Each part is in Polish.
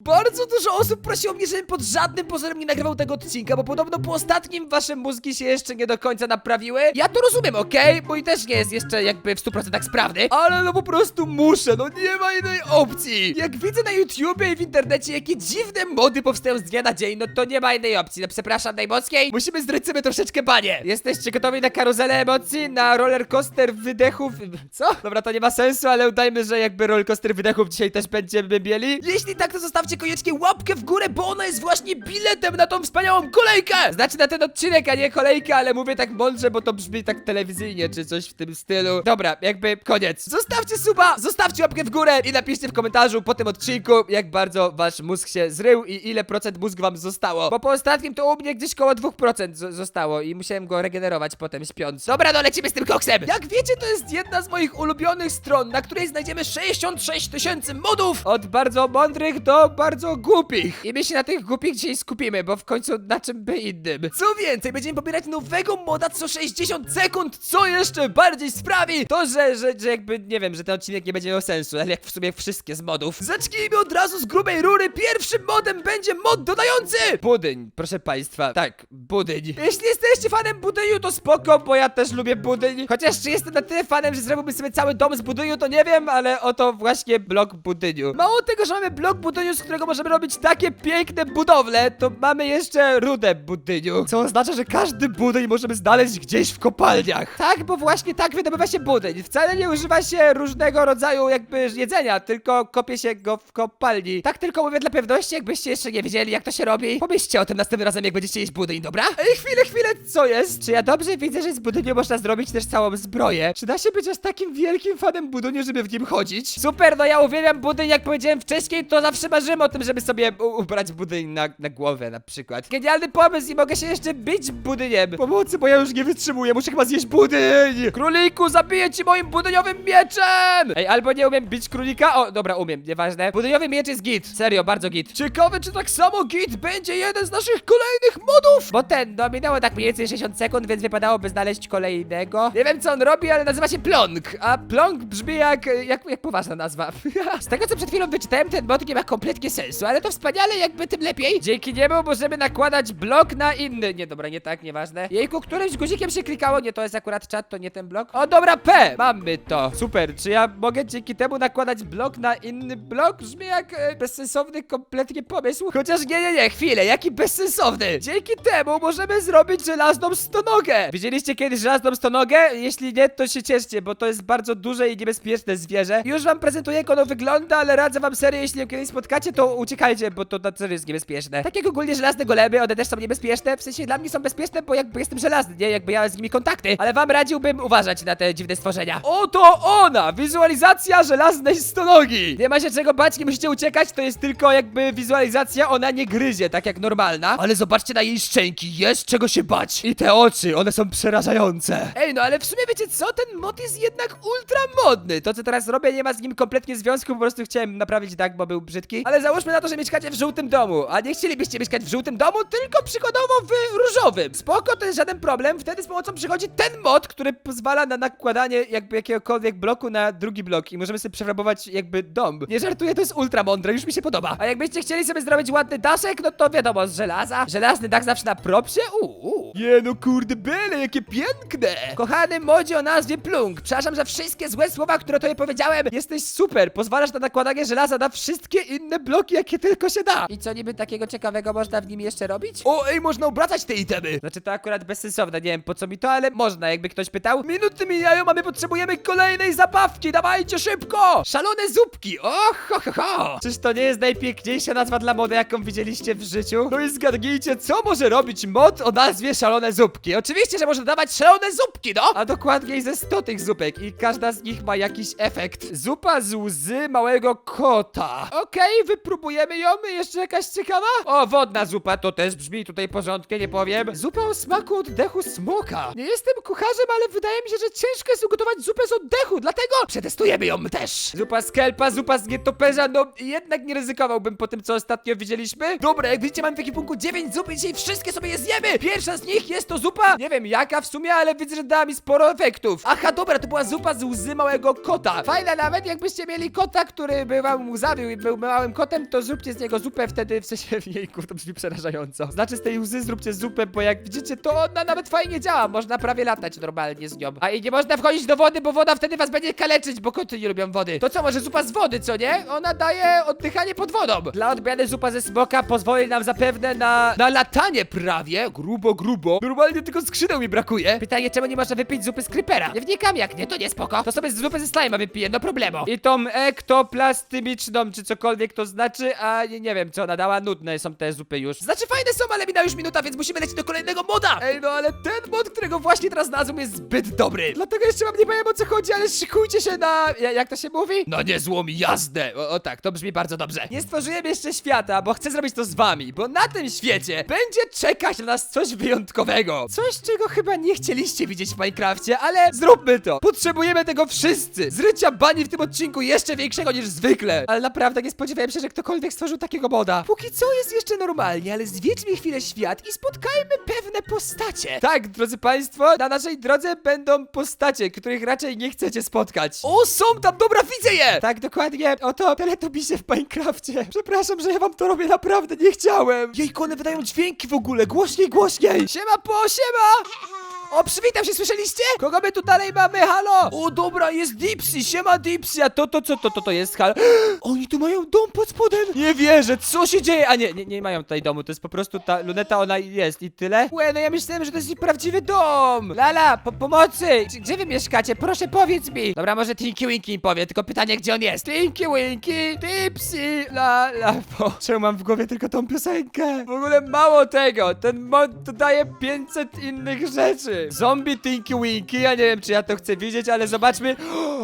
Bardzo dużo osób prosiło mnie, żebym pod żadnym pozorem nie nagrywał tego odcinka, bo podobno po ostatnim wasze mózgi się jeszcze nie do końca naprawiły. Ja to rozumiem, okej? Mój też nie jest jeszcze jakby w 100% sprawny, ale no po prostu muszę, no nie ma innej opcji. Jak widzę na YouTubie i w internecie, jakie dziwne mody powstają z dnia na dzień, no to nie ma innej opcji. No przepraszam najmocniej, musimy zdryć sobie troszeczkę banie. Jesteście gotowi na karuzelę emocji, na roller coaster wydechów? Co? Dobra, to nie ma sensu, ale udajmy, że jakby roller coaster wydechów dzisiaj też będziemy mieli. Jeśli tak, to zostawcie koniecznie łapkę w górę, bo ona jest właśnie biletem na tą wspaniałą kolejkę! Znaczy na ten odcinek, a nie kolejkę, ale mówię tak mądrze, bo to brzmi tak telewizyjnie, czy coś w tym stylu. Dobra, jakby koniec. Zostawcie suba, zostawcie łapkę w górę i napiszcie w komentarzu po tym odcinku, jak bardzo wasz mózg się zrył i ile procent mózgu wam zostało. Bo po ostatnim to u mnie gdzieś koło 2% z- zostało i musiałem go regenerować potem śpiąc. Dobra, no lecimy z tym koksem! Jak wiecie, to jest jedna z moich ulubionych stron, na której znajdziemy 66 tysięcy modów! Od bardzo mądrych do bardzo głupich. I my się na tych głupich dzisiaj skupimy, bo w końcu na czym by innym. Co więcej, będziemy pobierać nowego moda co 60 sekund, co jeszcze bardziej sprawi to, że, że, że jakby, nie wiem, że ten odcinek nie będzie miał sensu, ale jak w sumie wszystkie z modów. Zacznijmy od razu z grubej rury. Pierwszym modem będzie mod dodający budyń, proszę państwa. Tak, budyń. Jeśli jesteście fanem budyniu, to spoko, bo ja też lubię budyń. Chociaż czy jestem na tyle fanem, że zrobiłbym sobie cały dom z budyniu, to nie wiem, ale oto właśnie blok budyniu. Mało tego, że mamy blok budyniu, z którego możemy robić takie piękne budowle, to mamy jeszcze rudę budyniu. Co oznacza, że każdy budyń możemy znaleźć gdzieś w kopalniach. Tak, bo właśnie tak wydobywa się budyń. Wcale nie używa się różnego rodzaju jakby jedzenia, tylko kopie się go w kopalni. Tak tylko mówię dla pewności, jakbyście jeszcze nie wiedzieli, jak to się robi. Pomyślcie o tym następnym razem, jak będziecie jeść budyń, dobra? Ej, chwilę, chwilę, co jest? Czy ja dobrze widzę, że z budyniu można zrobić też całą zbroję? Czy da się być aż takim wielkim fanem budyniu, żeby w nim chodzić? Super, no ja uwielbiam budyń, jak powiedziałem wcześniej, to zawsze marzyłem o tym, żeby sobie ubrać budyń na, na głowę na przykład. Genialny pomysł i mogę się jeszcze bić budyniem. Pomocy, bo ja już nie wytrzymuję, muszę chyba zjeść budyń! Króliku, zabiję ci moim budyniowym mieczem! Ej, albo nie umiem bić królika? O, dobra, umiem, nieważne. Budyniowy miecz jest git, serio, bardzo git. Ciekawe, czy tak samo git będzie jeden z naszych kolejnych modów? Bo ten, no minęło tak mniej więcej 60 sekund, więc wypadałoby znaleźć kolejnego. Nie wiem, co on robi, ale nazywa się Plonk, a Plonk brzmi jak, jak, jak poważna nazwa. z tego, co przed chwilą wyczytałem, ten mod nie ma kompletnie sensu, ale to wspaniale, jakby tym lepiej. Dzięki niemu możemy nakładać blok na inny. Nie, dobra, nie tak, nieważne. Jejku, którymś guzikiem się klikało, nie, to jest akurat czat, to nie ten blok. O, dobra, P! Mamy to. Super, czy ja mogę dzięki temu nakładać blok na inny blok? Brzmi jak e, bezsensowny kompletnie pomysł. Chociaż nie, nie, nie, chwilę, jaki bezsensowny. Dzięki temu możemy zrobić żelazną stonogę. Widzieliście kiedyś żelazną stonogę? Jeśli nie, to się cieszcie, bo to jest bardzo duże i niebezpieczne zwierzę. Już wam prezentuję, jak ono wygląda, ale radzę wam serię, jeśli ją kiedyś spotkacie, to uciekajcie, bo to na serio jest niebezpieczne. Tak jak ogólnie żelazne golemy, one też są niebezpieczne, w sensie dla mnie są bezpieczne, bo jakby jestem żelazny, nie? Jakby ja z nimi kontakty, ale wam radziłbym uważać na te dziwne stworzenia. Oto ona! Wizualizacja żelaznej stonogi! Nie ma się czego bać, nie musicie uciekać, to jest tylko jakby wizualizacja, ona nie gryzie, tak jak normalna. Ale zobaczcie na jej szczęki, jest czego się bać. I te oczy, one są przerażające. Ej, no ale w sumie wiecie co? Ten mod jest jednak ultra modny. To co teraz robię nie ma z nim kompletnie związku, po prostu chciałem naprawić tak, bo był brzydki. Ale załóżmy na to, że mieszkacie w żółtym domu, a nie chcielibyście mieszkać w żółtym domu, tylko przykładowo w różowym. Spoko, to jest żaden problem, wtedy z pomocą przychodzi ten mod, który pozwala na nakładanie jakby jakiegokolwiek bloku na drugi blok i możemy sobie przerabować jakby dom. Nie żartuję, to jest ultra mądre, już mi się podoba. A jakbyście chcieli sobie zrobić ładny daszek, no to wiadomo, z żelaza. Żelazny dach zawsze na propsie? Uuu. Nie no kurde, bele, jakie piękne! Kochany modzie o nazwie Plunk, przepraszam za wszystkie złe słowa, które tobie powiedziałem. Jesteś super, pozwalasz na nakładanie żelaza na wszystkie inne bloki, jakie tylko się da. I co niby takiego ciekawego można w nim jeszcze robić? O, ej, można obracać te itemy! Znaczy to akurat bezsensowne, nie wiem po co mi to, ale można, jakby ktoś pytał. Minuty mijają, a my potrzebujemy kolejnej zabawki, dawajcie szybko! Szalone zupki, och, ho, ho, ho! Czyż to nie jest najpiękniejsza nazwa dla mody, jaką widzieliście w życiu? No i zgadnijcie, co może robić mod o nazwie Szalone Zupki? Oczywiście, że może dawać szalone zupki, no! A dokładniej ze 100 tych zupek i każda z nich ma jakiś efekt. Zupa z łzy małego kota. Okej, wypróbujemy ją. Jeszcze jakaś ciekawa? O, wodna zupa, to też brzmi tutaj porządnie, nie powiem. Zupa o smaku oddechu smoka. Nie jestem kucharzem, ale wydaje mi się, że ciężko jest ugotować zupę z oddechu, dlatego przetestujemy ją też. Zupa z kelpa, zupa z nietoperza, no jednak nie ryzykowałbym po tym, co ostatnio widzieliśmy. Dobra, jak widzicie, mam w ekipunku 9 zup i dzisiaj wszystkie sobie je zjemy. Pierwsza z nich jest to zupa, nie wiem jaka w sumie, ale widzę, że dała mi sporo efektów. Aha, dobra, to była zupa z łzy małego kota. Fajna nawet, jakbyście mieli kota, który by wam łzawił i był małym kotem, potem, to zróbcie z niego zupę wtedy, w sensie, jejku, to brzmi przerażająco. Znaczy z tej łzy zróbcie zupę, bo jak widzicie, to ona nawet fajnie działa, można prawie latać normalnie z nią. A i nie można wchodzić do wody, bo woda wtedy was będzie kaleczyć, bo koty nie lubią wody. To co, może zupa z wody, co nie? Ona daje oddychanie pod wodą. Dla odmiany zupa ze smoka pozwoli nam zapewne na, na latanie prawie, grubo, grubo. Normalnie tylko skrzydeł mi brakuje. Pytanie, czemu nie można wypić zupy z creepera? Nie wnikam, jak nie, to nie spoko. To sobie zupę ze slajma wypiję, no problemo. I tą ektoplastymiczną, czy cokolwiek to znaczy, a nie, nie wiem, co ona dała, nudne są te zupy już. Znaczy fajne są, ale minęła już minuta, więc musimy lecieć do kolejnego moda. Ej, no ale ten mod, którego właśnie teraz nazwą jest zbyt dobry. Dlatego jeszcze wam nie powiem o co chodzi, ale szykujcie się na, ja- jak to się mówi? Na niezłą jazdę. O, o tak, to brzmi bardzo dobrze. Nie stworzyłem jeszcze świata, bo chcę zrobić to z wami, bo na tym świecie będzie czekać na nas coś wyjątkowego. Coś, czego chyba nie chcieliście widzieć w Minecrafcie, ale zróbmy to. Potrzebujemy tego wszyscy. Zrycia bani w tym odcinku jeszcze większego niż zwykle. Ale naprawdę nie spodziewałem się, że ktokolwiek stworzył takiego moda. Póki co jest jeszcze normalnie, ale zwiedźmy chwilę świat i spotkajmy pewne postacie. Tak, drodzy państwo, na naszej drodze będą postacie, których raczej nie chcecie spotkać. O, są tam, dobra, widzę je! Tak, dokładnie, oto teletubisie w Minecrafcie. Przepraszam, że ja wam to robię, naprawdę nie chciałem. Jejku, one wydają dźwięki w ogóle, głośniej, głośniej. Siema po, siema! O, przywitam się, słyszeliście? Kogo my tu dalej mamy, halo? O, dobra, jest Dipsy, siema Dipsy, a to, to, co, to, to, to jest, halo? Oni tu mają dom pod spodem? Nie wierzę, co się dzieje? A nie, nie, nie mają tutaj domu, to jest po prostu ta luneta, ona jest i tyle? Łe, no ja myślałem, że to jest ich prawdziwy dom. Lala, po, pomocy! Gdzie- wy mieszkacie? Proszę, powiedz mi. Dobra, może Tinky Winky im powie, tylko pytanie, gdzie on jest? Tinky Winky, Dipsy, la, la, bo... Czemu mam w głowie tylko tą piosenkę? W ogóle mało tego, ten mod dodaje 500 innych rzeczy. Zombie Tinky Winky, ja nie wiem, czy ja to chcę widzieć, ale zobaczmy.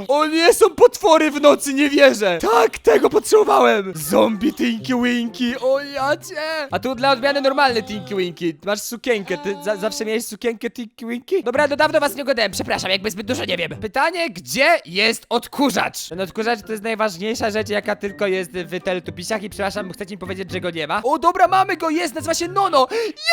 O nie, są potwory w nocy, nie wierzę. Tak, tego potrzebowałem. Zombie Tinky Winky, o ja. A tu dla odmiany normalny Tinky Winky. Masz sukienkę, ty za zawsze miałeś sukienkę Tinky Winky? Dobra, do dawno was nie oglądałem, przepraszam, jakby zbyt dużo nie wiem. Pytanie, gdzie jest odkurzacz? Ten odkurzacz to jest najważniejsza rzecz, jaka tylko jest w Teletubisiach i przepraszam, chcecie mi powiedzieć, że go nie ma? O, dobra, mamy go, jest, nazywa się Nono.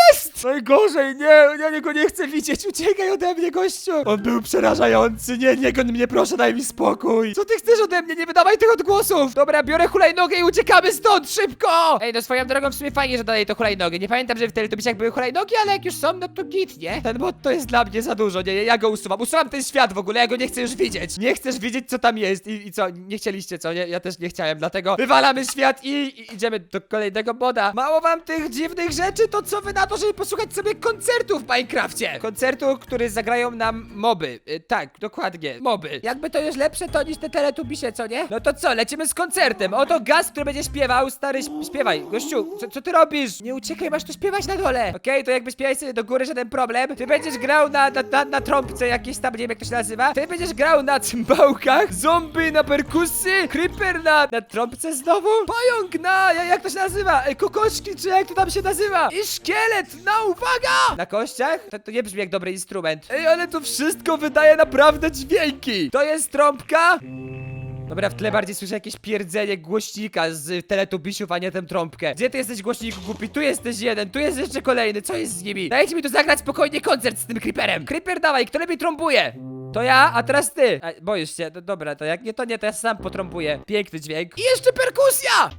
Jest! Najgorzej, nie, ja go nie chcę widzieć, uciekaj ode mnie, gościu. On był przerażający, nie, nie goń mnie, proszę, daj mi spokój. Co ty chcesz ode mnie, nie wydawaj tych odgłosów. Dobra, biorę hulajnogę i uciekamy stąd, szybko. Ej, no swoją drogą w sumie fajnie, że dalej to hulajnogę. Nie pamiętam, że w Teletubisiach były hulajnogi, ale jak już są, no to git, nie? Ten mod to jest dla mnie za dużo, nie, ja go usuwam. Usuwam ten świat w ogóle, ja go nie chcę już widzieć. Nie chcesz wiedzieć, co tam jest i, i co, nie chcieliście, co, nie? Ja też nie chciałem, dlatego wywalamy świat i, i idziemy do kolejnego moda. Mało wam tych dziwnych rzeczy, to co wy na to, żeby posłuchać sobie koncertu w Minecrafcie? Koncertu, który zagrają nam moby. Y, tak, dokładnie, moby. Jakby to już lepsze to niż te teletubisie, co nie? No to co, lecimy z koncertem. Oto gaz, który będzie śpiewał, stary, śp- śpiewaj. Gościu, co, co ty robisz? Nie uciekaj, masz tu śpiewać na dole. Okej, to jakby śpiewaj sobie do góry, żaden problem. Ty będziesz grał na, na, na, na trąbce jakiejś tam, nie wiem jak to się nazywa. Ty będziesz grał na cymbałkach, zombie na perkusji, creeper na, na trąbce znowu, pająk na, ja- jak to się nazywa? E, Kokoszki, czy jak to tam się nazywa? I szkielet, na uwaga! Na kościach? To, to nie brzmi jak dobry instrument. Ej, ale to wszystko wydaje naprawdę dźwięki. To jest trąbka? Dobra, w tle bardziej słyszę jakieś pierdzenie głośnika z teletubisiów, a nie tę trąbkę. Gdzie ty jesteś głośniku głupi? Tu jesteś jeden, tu jest jeszcze kolejny, co jest z nimi? Dajcie mi tu zagrać spokojnie koncert z tym creeperem. Creeper dawaj, kto lepiej trąbuje? To ja, a teraz ty. A, boisz się, no dobra, to jak nie to nie, to ja sam potrąbuję. Piękny dźwięk. I jeszcze perkusja!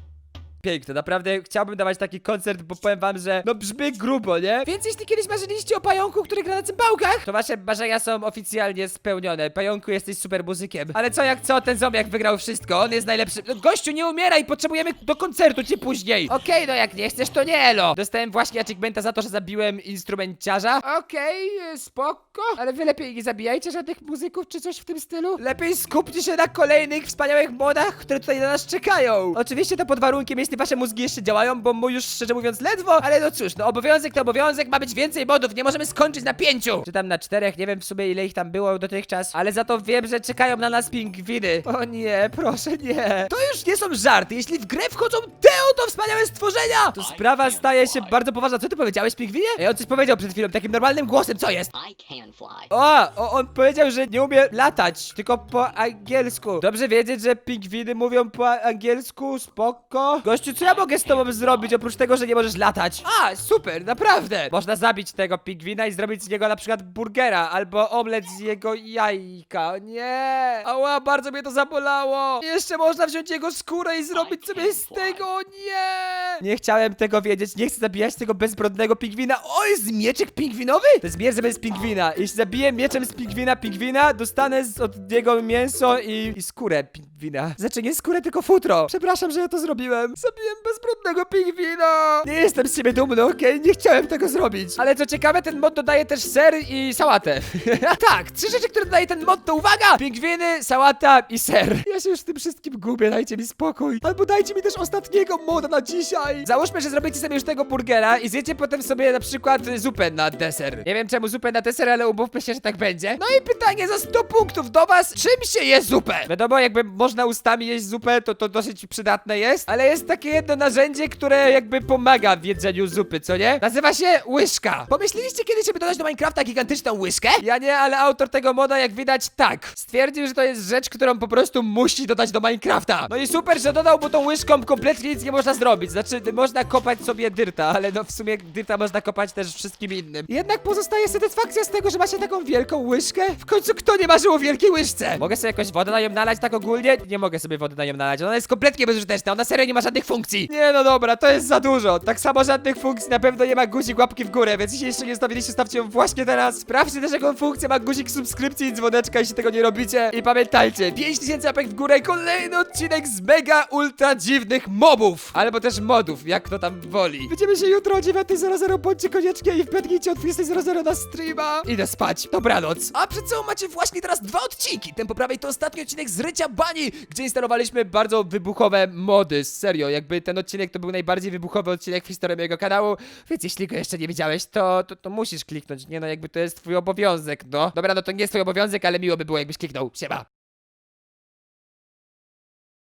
Piękne, naprawdę chciałbym dawać taki koncert, bo powiem wam, że no brzmi grubo, nie? Więc jeśli kiedyś marzyliście o pająku, który gra na cymbałkach, to wasze marzenia są oficjalnie spełnione. Pająku, jesteś super muzykiem. Ale co jak co, ten zombiak wygrał wszystko, on jest najlepszy. No, gościu, nie umieraj, potrzebujemy do koncertu cię później. Okej, no jak nie chcesz, to nie, elo. Dostałem właśnie achievementa za to, że zabiłem instrumenciarza. Okej, okay, spoko. Ale wy lepiej nie zabijajcie żadnych muzyków czy coś w tym stylu. Lepiej skupcie się na kolejnych wspaniałych modach, które tutaj na nas czekają. Oczywiście to pod warunkiem, jeśli wasze mózgi jeszcze działają, bo mój już szczerze mówiąc ledwo, ale no cóż, no obowiązek to obowiązek, ma być więcej modów, nie możemy skończyć na pięciu. Czy tam na czterech, nie wiem w sumie ile ich tam było dotychczas, ale za to wiem, że czekają na nas pingwiny. O nie, proszę nie. To już nie są żarty, jeśli w grę wchodzą te oto wspaniałe stworzenia, to sprawa staje się bardzo poważna. Co ty powiedziałeś, pingwinie? Ej, on coś powiedział przed chwilą, takim normalnym głosem, co jest? I can fly. O, o, on powiedział, że nie umie latać, tylko po angielsku. Dobrze wiedzieć, że pingwiny mówią po angielsku, spoko. Gościu gościu, co ja mogę z tobą zrobić, oprócz tego, że nie możesz latać? A, super, naprawdę! Można zabić tego pingwina i zrobić z niego na przykład burgera, albo omlet z jego jajka. Nie! Ała, bardzo mnie to zabolało! Jeszcze można wziąć jego skórę i zrobić sobie z tego, nie! Nie chciałem tego wiedzieć, nie chcę zabijać tego bezbrodnego pingwina. O, jest mieczek pingwinowy? To jest miecz bez pingwina. Jeśli zabiję mieczem z pingwina pingwina, dostanę z, od niego mięso i, i skórę pingwina. Znaczy nie skórę, tylko futro. Przepraszam, że ja to zrobiłem. Zabiłem bezbrodnego pingwina. Nie jestem z siebie dumny, okej? Nie chciałem tego zrobić. Ale co ciekawe, ten mod dodaje też ser i sałatę. tak, trzy rzeczy, które dodaje ten mod to uwaga! Pingwiny, sałata i ser. Ja się już w tym wszystkim gubię, dajcie mi spokój. Albo dajcie mi też ostatniego moda na dzisiaj. Załóżmy, że zrobicie sobie już tego burgera i zjecie potem sobie na przykład zupę na deser. Nie wiem czemu zupę na deser, ale umówmy się, że tak będzie. No i pytanie za 100 punktów do was, czym się je zupę? Wiadomo, jakby można ustami jeść zupę, to to dosyć przydatne jest, ale jest takie jedno narzędzie, które jakby pomaga w jedzeniu zupy, co nie? Nazywa się łyżka. Pomyśleliście kiedyś, żeby dodać do Minecrafta gigantyczną łyżkę? Ja nie, ale autor tego moda, jak widać, tak. Stwierdził, że to jest rzecz, którą po prostu musi dodać do Minecrafta. No i super, że dodał, bo tą łyżką kompletnie nic nie można zrobić. Znaczy, można kopać sobie dyrta, ale no w sumie dyrta można kopać też wszystkim innym. Jednak pozostaje satysfakcja z tego, że macie taką wielką łyżkę. W końcu kto nie marzył o wielkiej łyżce? Mogę sobie jakoś wodę na nią nalać tak ogólnie? Nie mogę sobie wody na nią nalać. Ona jest kompletnie bezużyteczna. Ona serio nie ma żadnych funkcji. Nie, no dobra, to jest za dużo. Tak samo żadnych funkcji na pewno nie ma guzik łapki w górę, więc jeśli jeszcze nie zostawiliście, stawcie ją właśnie teraz. Sprawdźcie też jaką funkcję ma guzik subskrypcji i dzwoneczka, jeśli tego nie robicie. I pamiętajcie, 5000 łapek w górę, kolejny odcinek z mega ultra dziwnych mobów. Albo też modów, jak to tam woli. Widzimy się jutro o 9.00, bądźcie koniecznie i wpadnijcie o 20.00 na streama. Idę spać. Dobranoc. A przed sobą macie właśnie teraz dwa odcinki. Ten po prawej to ostatni odcinek z Rycia Bani, gdzie instalowaliśmy bardzo wybuchowe mody. Serio, jakby ten odcinek to był najbardziej wybuchowy odcinek w historii mojego kanału, więc jeśli go jeszcze nie widziałeś, to, to, to musisz kliknąć. Nie no, jakby to jest twój obowiązek, no. Dobra, no to nie jest twój obowiązek, ale miło by było, jakbyś kliknął. Siema.